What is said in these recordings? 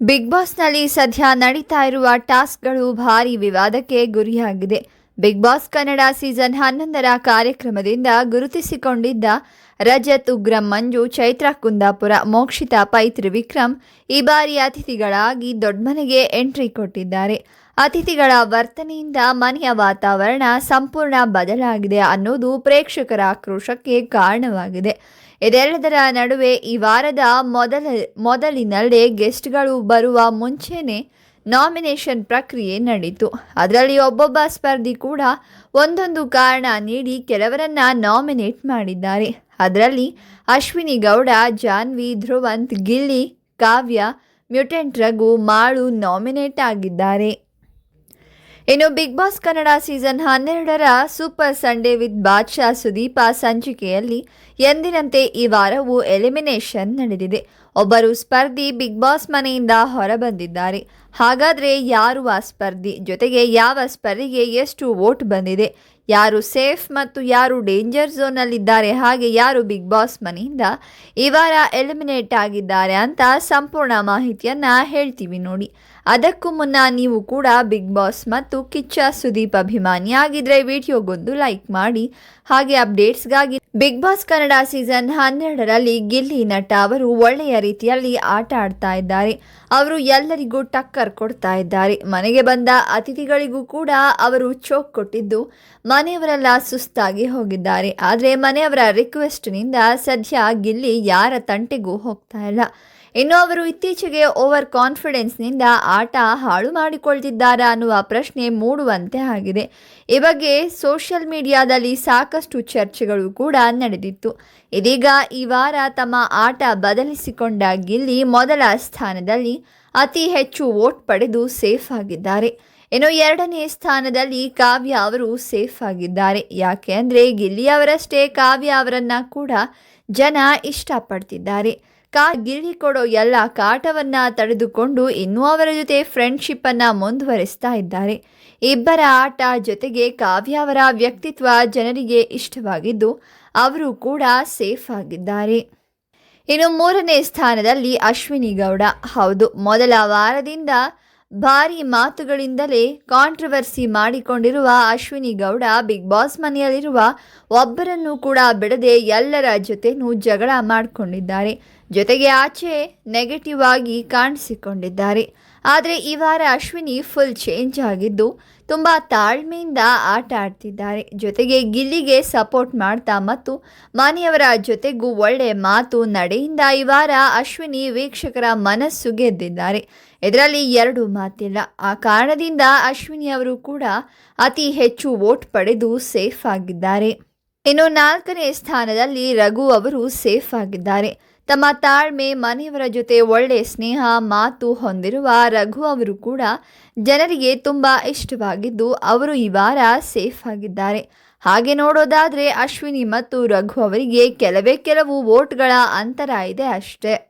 Big ಬಾಸ್ನಲ್ಲಿ ಸದ್ಯ ನಡೀತಾ ಇರುವ ಟಾಸ್ಕ್ಗಳು ಭಾರಿ ವಿವಾದಕ್ಕೆ ಗುರಿಯಾಗಿದೆ. ಬಿಗ್ ಬಾಸ್ ಕನ್ನಡ ಸೀಸನ್ ಹನ್ನೊಂದರ ಕಾರ್ಯಕ್ರಮದಿಂದ ಗುರುತಿಸಿಕೊಂಡಿದ್ದ ರಜತ್, ಉಗ್ರಂ, ಮಂಜು, ಚೈತ್ರ, ಕುಂದಾಪುರ, ಮೋಕ್ಷಿತಾ ಪೈತ್ರಿ ವಿಕ್ರಮ್ ಈ ಬಾರಿ ಅತಿಥಿಗಳಾಗಿ ದೊಡ್ಡಮನೆಗೆ ಎಂಟ್ರಿ ಕೊಟ್ಟಿದ್ದಾರೆ. ಅತಿಥಿಗಳ ವರ್ತನೆಯಿಂದ ಮನೆಯ ವಾತಾವರಣ ಸಂಪೂರ್ಣ ಬದಲಾಗಿದೆ ಅನ್ನೋದು ಪ್ರೇಕ್ಷಕರ ಆಕ್ರೋಶಕ್ಕೆ ಕಾರಣವಾಗಿದೆ. ಇದೆಲ್ಲದರ ನಡುವೆ ಈ ವಾರದ ಮೊದಲ, ಮೊದಲಿನಲ್ಲೇ ಗೆಸ್ಟ್ಗಳು ಬರುವ ಮುಂಚೆನೆ ನಾಮಿನೇಷನ್ ಪ್ರಕ್ರಿಯೆ ನಡೆಯಿತು ಅದರಲ್ಲಿ ಒಬ್ಬೊಬ್ಬ ಸ್ಪರ್ಧಿ ಕೂಡ ಒಂದೊಂದು ಕಾರಣ ನೀಡಿ ಕೆಲವರನ್ನ ನಾಮಿನೇಟ್ ಮಾಡಿದ್ದಾರೆ. ಅದರಲ್ಲಿ ಅಶ್ವಿನಿ ಗೌಡ, ಜಾನ್ವಿ, ಧ್ರುವಂತ್, ಗಿಲ್ಲಿ, ಕಾವ್ಯ, ಮ್ಯೂಟೆಂಟ್ ರಘು, ಮಾಳು ನಾಮಿನೇಟ್ ಆಗಿದ್ದಾರೆ. ಇನ್ನು ಬಿಗ್ ಬಾಸ್ ಕನ್ನಡ ಸೀಸನ್ ಹನ್ನೆರಡರ super Sunday with Badshah Sudeep ಸಂಚಿಕೆಯಲ್ಲಿ ಎಂದಿನಂತೆ ಈ ವಾರವೂ ಎಲಿಮಿನೇಷನ್ ನಡೆದಿದೆ. ಒಬ್ಬರು ಸ್ಪರ್ಧಿ ಬಿಗ್ ಬಾಸ್ ಮನೆಯಿಂದ ಹೊರಬಂದಿದ್ದಾರೆ. ಹಾಗಾದರೆ ಯಾರು ಆ ಸ್ಪರ್ಧಿ? ಜೊತೆಗೆ ಯಾವ ಸ್ಪರ್ಧಿಗೆ ಎಷ್ಟು ವೋಟ್ ಬಂದಿದೆ? ಯಾರು ಸೇಫ್ ಮತ್ತು ಯಾರು ಡೇಂಜರ್ ಝೋನಲ್ಲಿದ್ದಾರೆ? ಹಾಗೆ ಯಾರು ಬಿಗ್ ಬಾಸ್ ಮನೆಯಿಂದ? ಈ ವಾರ ಎಲಿಮಿನೇಟ್ ಆಗಿದ್ದಾರೆ ಅಂತ ಸಂಪೂರ್ಣ ಮಾಹಿತಿಯನ್ನು ಹೇಳ್ತೀವಿ ನೋಡಿ. ಅದಕ್ಕೂ ಮುನ್ನ ನೀವು ಕೂಡ ಬಿಗ್ ಬಾಸ್ ಮತ್ತು ಕಿಚ್ಚ ಸುದೀಪ್ ಅಭಿಮಾನಿ ಆಗಿದ್ರೆ ವಿಡಿಯೋಗೊಂದು ಲೈಕ್ ಮಾಡಿ. ಹಾಗೆ ಅಪ್ಡೇಟ್ಸ್ಗಾಗಿ ಬಿಗ್ ಬಾಸ್ ಕನ್ನಡ ಸೀಸನ್ ಹನ್ನೆರಡರಲ್ಲಿ ಗಿಲ್ಲಿ ನಟ ಅವರು ಒಳ್ಳೆಯ ರೀತಿಯಲ್ಲಿ ಆಟ ಆಡ್ತಾ ಇದ್ದಾರೆ. ಅವರು ಎಲ್ಲರಿಗೂ ಟಕ್ಕರ್ ಕೊಡ್ತಾ ಇದ್ದಾರೆ. ಮನೆಗೆ ಬಂದ ಅತಿಥಿಗಳಿಗೂ ಕೂಡ ಅವರು ಚೋಕ್ ಕೊಟ್ಟಿದ್ದು ಮನೆಯವರೆಲ್ಲ ಸುಸ್ತಾಗಿ ಹೋಗಿದ್ದಾರೆ. ಆದರೆ ಮನೆಯವರ ರಿಕ್ವೆಸ್ಟ್ನಿಂದ ಸದ್ಯ ಗಿಲ್ಲಿ ಯಾರ ತಂಟೆಗೂ ಹೋಗ್ತಾ ಇಲ್ಲ. ಇನ್ನು ಅವರು ಇತ್ತೀಚೆಗೆ ಓವರ್ ಕಾನ್ಫಿಡೆನ್ಸ್ನಿಂದ ಆಟ ಹಾಳು ಮಾಡಿಕೊಳ್ತಿದ್ದಾರಾ ಅನ್ನುವ ಪ್ರಶ್ನೆ ಮೂಡುವಂತೆ ಆಗಿದೆ. ಈ ಬಗ್ಗೆ ಸೋಷಿಯಲ್ ಮೀಡಿಯಾದಲ್ಲಿ ಸಾಕಷ್ಟು ಚರ್ಚೆಗಳು ಕೂಡ ನಡೆದಿತ್ತು. ಇದೀಗ ಈ ವಾರ ತಮ್ಮ ಆಟ ಬದಲಿಸಿಕೊಂಡ ಗಿಲ್ಲಿ ಮೊದಲ ಸ್ಥಾನದಲ್ಲಿ ಅತಿ ಹೆಚ್ಚು ವೋಟ್ ಪಡೆದು ಸೇಫ್ ಆಗಿದ್ದಾರೆ. ಇನ್ನು ಎರಡನೇ ಸ್ಥಾನದಲ್ಲಿ ಕಾವ್ಯ ಅವರು ಸೇಫ್ ಆಗಿದ್ದಾರೆ. ಯಾಕೆ ಅಂದರೆ ಗಿಲ್ಲಿ ಅವರಷ್ಟೇ ಕಾವ್ಯ ಅವರನ್ನು ಕೂಡ ಜನ ಇಷ್ಟಪಡ್ತಿದ್ದಾರೆ. ಕಾ ಗಿರಿ ಕೊಡೋ ಎಲ್ಲ ಕಾಟವನ್ನ ತಡೆದುಕೊಂಡು ಇನ್ನೂ ಅವರ ಜೊತೆ ಫ್ರೆಂಡ್ಶಿಪ್ ಅನ್ನ ಮುಂದುವರಿಸ್ತಾ ಇದ್ದಾರೆ. ಇಬ್ಬರ ಆಟ ಜೊತೆಗೆ ಕಾವ್ಯ ಅವರ ವ್ಯಕ್ತಿತ್ವ ಜನರಿಗೆ ಇಷ್ಟವಾಗಿದ್ದು, ಅವರು ಕೂಡ ಸೇಫ್ ಆಗಿದ್ದಾರೆ. ಇನ್ನು ಮೂರನೇ ಸ್ಥಾನದಲ್ಲಿ ಅಶ್ವಿನಿ ಗೌಡ. ಹೌದು, ಮೊದಲ ವಾರದಿಂದ ಭಾರಿ ಮಾತುಗಳಿಂದಲೇ ಕಾಂಟ್ರವರ್ಸಿ ಮಾಡಿಕೊಂಡಿರುವ ಅಶ್ವಿನಿ ಗೌಡ ಬಿಗ್ ಬಾಸ್ ಮನೆಯಲ್ಲಿರುವ ಒಬ್ಬರನ್ನು ಕೂಡ ಬಿಡದೆ ಎಲ್ಲರ ಜೊತೆನೂ ಜಗಳ ಮಾಡಿಕೊಂಡಿದ್ದಾರೆ. ಜೊತೆಗೆ ಆಚೆ ನೆಗೆಟಿವ್ ಆಗಿ ಕಾಣಿಸಿಕೊಂಡಿದ್ದಾರೆ. ಆದರೆ ಈ ವಾರ ಅಶ್ವಿನಿ ಫುಲ್ ಚೇಂಜ್ ಆಗಿದ್ದು ತುಂಬ ತಾಳ್ಮೆಯಿಂದ ಆಟ ಆಡ್ತಿದ್ದಾರೆ. ಜೊತೆಗೆ ಗಿಲ್ಲಿಗೆ ಸಪೋರ್ಟ್ ಮಾಡ್ತಾ ಮತ್ತು ಮಾನಿಯವರ ಜೊತೆಗೂ ಒಳ್ಳೆ ಮಾತು ನಡೆಯಿಂದ ಈ ವಾರ ಅಶ್ವಿನಿ ವೀಕ್ಷಕರ ಮನಸ್ಸು ಗೆದ್ದಿದ್ದಾರೆ. ಇದರಲ್ಲಿ ಎರಡು ಮಾತಿಲ್ಲ. ಆ ಕಾರಣದಿಂದ ಅಶ್ವಿನಿ ಅವರು ಕೂಡ ಅತಿ ಹೆಚ್ಚು ವೋಟ್ ಪಡೆದು ಸೇಫ್ ಆಗಿದ್ದಾರೆ. ಇನ್ನು ನಾಲ್ಕನೇ ಸ್ಥಾನದಲ್ಲಿ ರಘು ಅವರು ಸೇಫ್ ಆಗಿದ್ದಾರೆ. ತಮ್ಮ ತಾಳ್ಮೆ, ಮನೆಯವರ ಜೊತೆ ಒಳ್ಳೆ ಸ್ನೇಹ, ಮಾತು ಹೊಂದಿರುವ ರಘು ಅವರು ಕೂಡ ಜನರಿಗೆ ತುಂಬ ಇಷ್ಟವಾಗಿದ್ದು ಅವರು ಈ ವಾರ ಸೇಫ್ ಆಗಿದ್ದಾರೆ. ಹಾಗೆ ನೋಡೋದಾದರೆ ಅಶ್ವಿನಿ ಮತ್ತು ರಘು ಅವರಿಗೆ ಕೆಲವೇ ಕೆಲವು ವೋಟ್ಗಳ ಅಂತರ ಇದೆ ಅಷ್ಟೇ.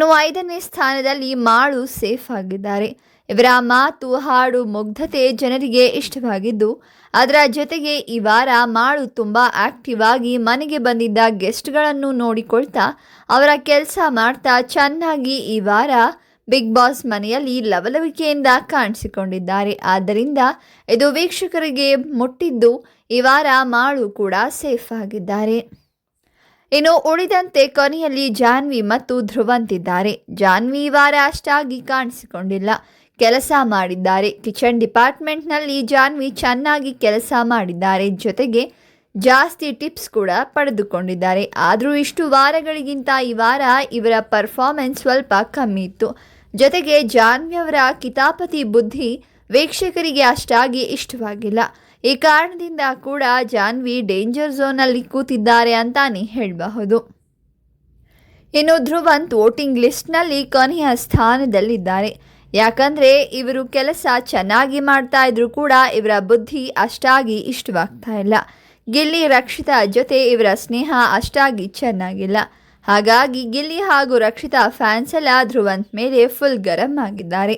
ಇನ್ನು ಐದನೇ ಸ್ಥಾನದಲ್ಲಿ ಮಾಳು ಸೇಫ್ ಆಗಿದ್ದಾರೆ. ಇವರ ಮಾತು, ಹಾಡು, ಮುಗ್ಧತೆ ಜನರಿಗೆ ಇಷ್ಟವಾಗಿದ್ದು, ಅದರ ಜೊತೆಗೆ ಈ ವಾರ ಮಾಳು ತುಂಬ ಆಕ್ಟಿವ್ ಆಗಿ ಮನೆಗೆ ಬಂದಿದ್ದ ಗೆಸ್ಟ್ಗಳನ್ನು ನೋಡಿಕೊಳ್ತಾ, ಅವರ ಕೆಲಸ ಮಾಡ್ತಾ ಚೆನ್ನಾಗಿ ಈ ವಾರ ಬಿಗ್ ಬಾಸ್ ಮನೆಯಲ್ಲಿ ಲವಲವಿಕೆಯಿಂದ ಕಾಣಿಸಿಕೊಂಡಿದ್ದಾರೆ. ಆದ್ದರಿಂದ ಇದು ವೀಕ್ಷಕರಿಗೆ ಮುಟ್ಟಿದ್ದು, ಈ ವಾರ ಮಾಳು ಕೂಡ ಸೇಫ್ ಆಗಿದ್ದಾರೆ. ಇನ್ನು ಉಳಿದಂತೆ ಕೊನೆಯಲ್ಲಿ ಜಾನ್ವಿ ಮತ್ತು ಧ್ರುವಂತಿದ್ದಾರೆ ಜಾನ್ವಿ ವಾರ ಅಷ್ಟಾಗಿ ಕಾಣಿಸಿಕೊಂಡಿಲ್ಲ. ಕೆಲಸ ಮಾಡಿದ್ದಾರೆ. ಕಿಚನ್ ಡಿಪಾರ್ಟ್ಮೆಂಟ್ನಲ್ಲಿ ಜಾನ್ವಿ ಚೆನ್ನಾಗಿ ಕೆಲಸ ಮಾಡಿದ್ದಾರೆ. ಜೊತೆಗೆ ಜಾಸ್ತಿ ಟಿಪ್ಸ್ ಕೂಡ ಪಡೆದುಕೊಂಡಿದ್ದಾರೆ. ಆದರೂ ಇಷ್ಟು ವಾರಗಳಿಗಿಂತ ಈ ವಾರ ಇವರ ಪರ್ಫಾರ್ಮೆನ್ಸ್ ಸ್ವಲ್ಪ ಕಮ್ಮಿ ಇತ್ತು. ಜೊತೆಗೆ ಜಾನ್ವಿ ಅವರ ಕಿತಾಪತಿ ಬುದ್ಧಿ ವೀಕ್ಷಕರಿಗೆ ಅಷ್ಟಾಗಿ ಇಷ್ಟವಾಗಿಲ್ಲ. ಈ ಕಾರಣದಿಂದ ಕೂಡ ಜಾನ್ವಿ ಡೇಂಜರ್ ಝೋನಲ್ಲಿ ಕೂತಿದ್ದಾರೆ ಅಂತಾನೆ ಹೇಳಬಹುದು. ಇನ್ನು ಧ್ರುವಂತ್ ವೋಟಿಂಗ್ ಲಿಸ್ಟ್ನಲ್ಲಿ ಕೊನೆಯ ಸ್ಥಾನದಲ್ಲಿದ್ದಾರೆ. ಯಾಕಂದರೆ ಇವರು ಕೆಲಸ ಚೆನ್ನಾಗಿ ಮಾಡ್ತಾ ಇದ್ರು ಕೂಡ ಇವರ ಬುದ್ಧಿ ಅಷ್ಟಾಗಿ ಇಷ್ಟವಾಗ್ತಾ ಇಲ್ಲ. ಗಿಲ್ಲಿ ರಕ್ಷಿತಾ ಜೊತೆ ಇವರ ಸ್ನೇಹ ಅಷ್ಟಾಗಿ ಚೆನ್ನಾಗಿಲ್ಲ. ಹಾಗಾಗಿ ಗಿಲ್ಲಿ ಹಾಗೂ ರಕ್ಷಿತಾ ಫ್ಯಾನ್ಸ್ ಎಲ್ಲ ಧ್ರುವಂತ್ ಮೇಲೆ ಫುಲ್ ಗರಂ ಆಗಿದ್ದಾರೆ.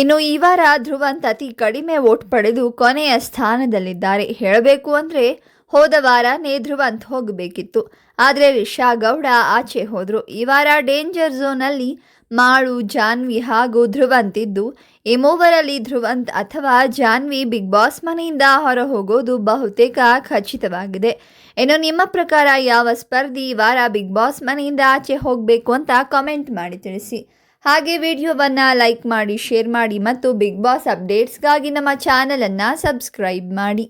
ಇನ್ನು ಈ ವಾರ ಧ್ರುವಂತ್ ಅತಿ ಕಡಿಮೆ ವೋಟ್ ಪಡೆದು ಕೊನೆಯ ಸ್ಥಾನದಲ್ಲಿದ್ದಾರೆ. ಹೇಳಬೇಕು ಅಂದರೆ ಹೋದ ವಾರನೇ ಧ್ರುವಂತ್ ಹೋಗಬೇಕಿತ್ತು. ಆದರೆ ರಿಷಾ ಗೌಡ ಆಚೆ ಹೋದರು. ಈ ವಾರ ಡೇಂಜರ್ ಝೋನಲ್ಲಿ ಮಾಳು, ಜಾನ್ವಿ ಹಾಗೂ ಧ್ರುವಂತ್ ಇದ್ದು ಈ ಮೂವರಲ್ಲಿ ಧ್ರುವಂತ್ ಅಥವಾ ಜಾನ್ವಿ ಬಿಗ್ ಬಾಸ್ ಮನೆಯಿಂದ ಹೊರ ಹೋಗೋದು ಬಹುತೇಕ ಖಚಿತವಾಗಿದೆ. ಇನ್ನು ನಿಮ್ಮ ಪ್ರಕಾರ ಯಾವ ಸ್ಪರ್ಧಿ ಈ ವಾರ ಬಿಗ್ ಬಾಸ್ ಮನೆಯಿಂದ ಆಚೆ ಹೋಗಬೇಕು ಅಂತ ಕಾಮೆಂಟ್ ಮಾಡಿ ತಿಳಿಸಿ. ಹಾಗೆ ವಿಡಿಯೋವನ್ನು ಲೈಕ್ ಮಾಡಿ ಶೇರ್ ಮಾಡಿ ಮತ್ತು ಬಿಗ್ ಬಾಸ್ ಅಪ್ಡೇಟ್ಸ್ಗಾಗಿ ನಮ್ಮ ಚಾನಲನ್ನು ಸಬ್ಸ್ಕ್ರೈಬ್ ಮಾಡಿ.